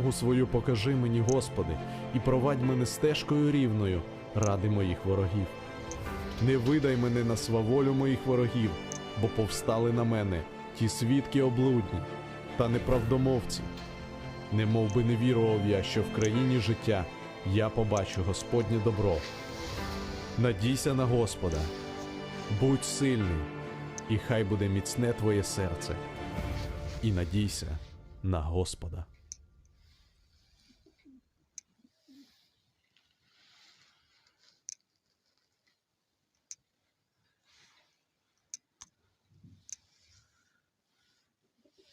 Дорогу свою покажи мені, Господи, і провадь мене стежкою рівною ради моїх ворогів. Не видай мене на сваволю моїх ворогів, бо повстали на мене ті свідки облудні та неправдомовці. Не мов би не вірував я, що в країні життя я побачу Господнє добро. Надійся на Господа, будь сильний, і хай буде міцне твоє серце, і надійся на Господа.